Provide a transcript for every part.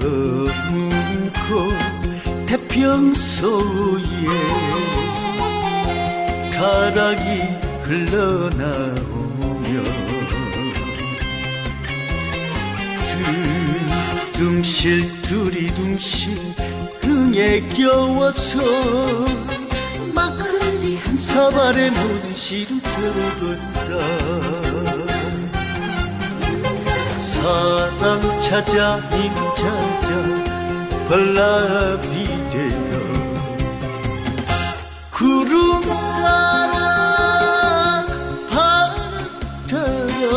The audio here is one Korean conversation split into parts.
머무고 태평소에 가락이 흘러나오면 두둥실 두리둥실 흥에 겨워서 막걸리 한 사발에 문시름 들어간다. 사랑 찾아 님 찾아 벌나비 되어. 구름 따라 바람 따라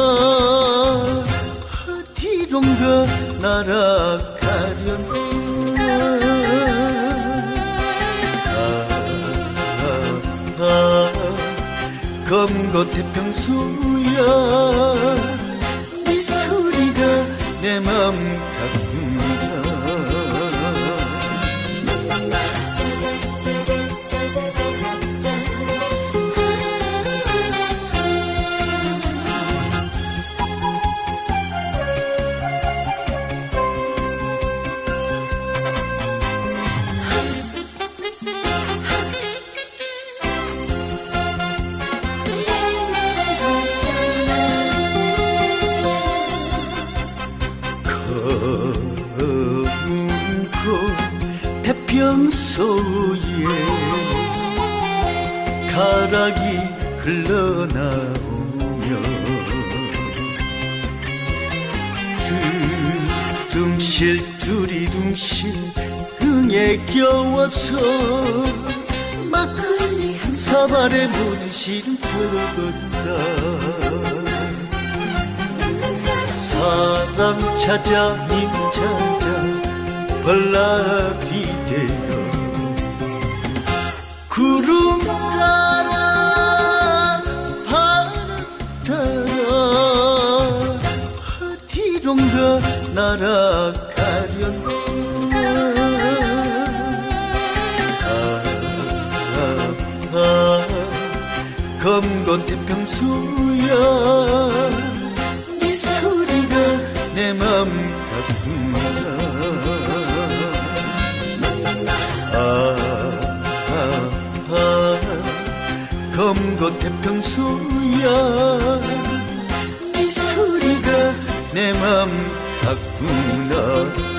어디론가 날아가려나 아, 아, 검고 태평소야. 네 소리가 내맘가 검고 태평소에 가락이 흘러나오며 두둥실 두리둥실 흥에 겨워서 막걸리 한 사발에 문실 들어본다 사랑 찾아 님 찾아 벌나비 되어 구름 따라 바람 따라 어디론가 날아가려나 검건 태평소야 내맘 가꾼다 아, 아, 아, 검고 태평소야. 네 소리가 내맘 가꾼다